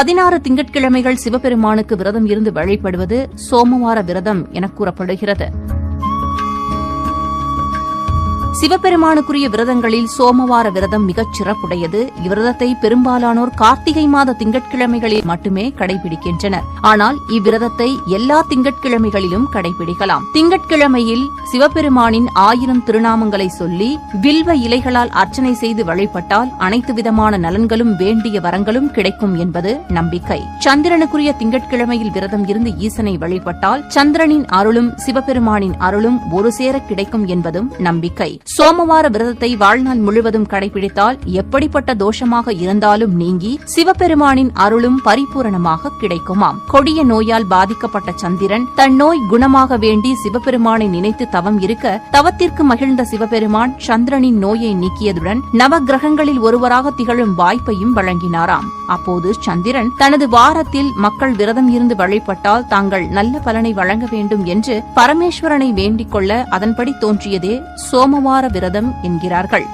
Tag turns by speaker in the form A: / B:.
A: பதினாறு திங்கட்கிழமைகள் சிவபெருமானுக்கு விரதம் இருந்து வழிபடுவது சோமவார விரதம் என கூறப்படுகிறது. சிவபெருமானுக்குரிய விரதங்களில் சோமவார விரதம் மிகச் சிறப்புடையது. இவ்விரதத்தை பெரும்பாலானோர் கார்த்திகை மாத திங்கட்கிழமைகளில் மட்டுமே கடைபிடிக்கின்றனர். ஆனால் இவ்விரதத்தை எல்லா திங்கட்கிழமைகளிலும் கடைபிடிக்கலாம். திங்கட்கிழமையில் சிவபெருமானின் ஆயிரம் திருநாமங்களை சொல்லி வில்வ இலைகளால் அர்ச்சனை செய்து வழிபட்டால் அனைத்து விதமான நலன்களும் வேண்டிய வரங்களும் கிடைக்கும் என்பது நம்பிக்கை. சந்திரனுக்குரிய திங்கட்கிழமையில் விரதம் இருந்து ஈசனை வழிபட்டால் சந்திரனின் அருளும் சிவபெருமானின் அருளும் ஒரு சேர கிடைக்கும் என்பதும் நம்பிக்கை. சோமவார விரதத்தை வாழ்நாள் முழுவதும் கடைபிடித்தால் எப்படிப்பட்ட தோஷமாக இருந்தாலும் நீங்கி சிவபெருமானின் அருளும் பரிபூரணமாக கிடைக்குமாம். கொடிய நோயால் பாதிக்கப்பட்ட சந்திரன் தன் நோய் குணமாக வேண்டி சிவபெருமானை நினைத்து தவம் இருக்க தவத்திற்கு மகிழ்ந்த சிவபெருமான் சந்திரனின் நோயை நீக்கியதுடன் நவ கிரகங்களில் ஒருவராக திகழும் வாய்ப்பையும் வழங்கினாராம். அப்போது சந்திரன் தனது வாரத்தில் மக்கள் விரதம் இருந்து வழிபட்டால் தாங்கள் நல்ல பலனை வழங்க வேண்டும் என்று பரமேஸ்வரனை வேண்டிக் கொள்ள அதன்படி தோன்றியதே சோமவார விரதம் என்கிறார்கள்.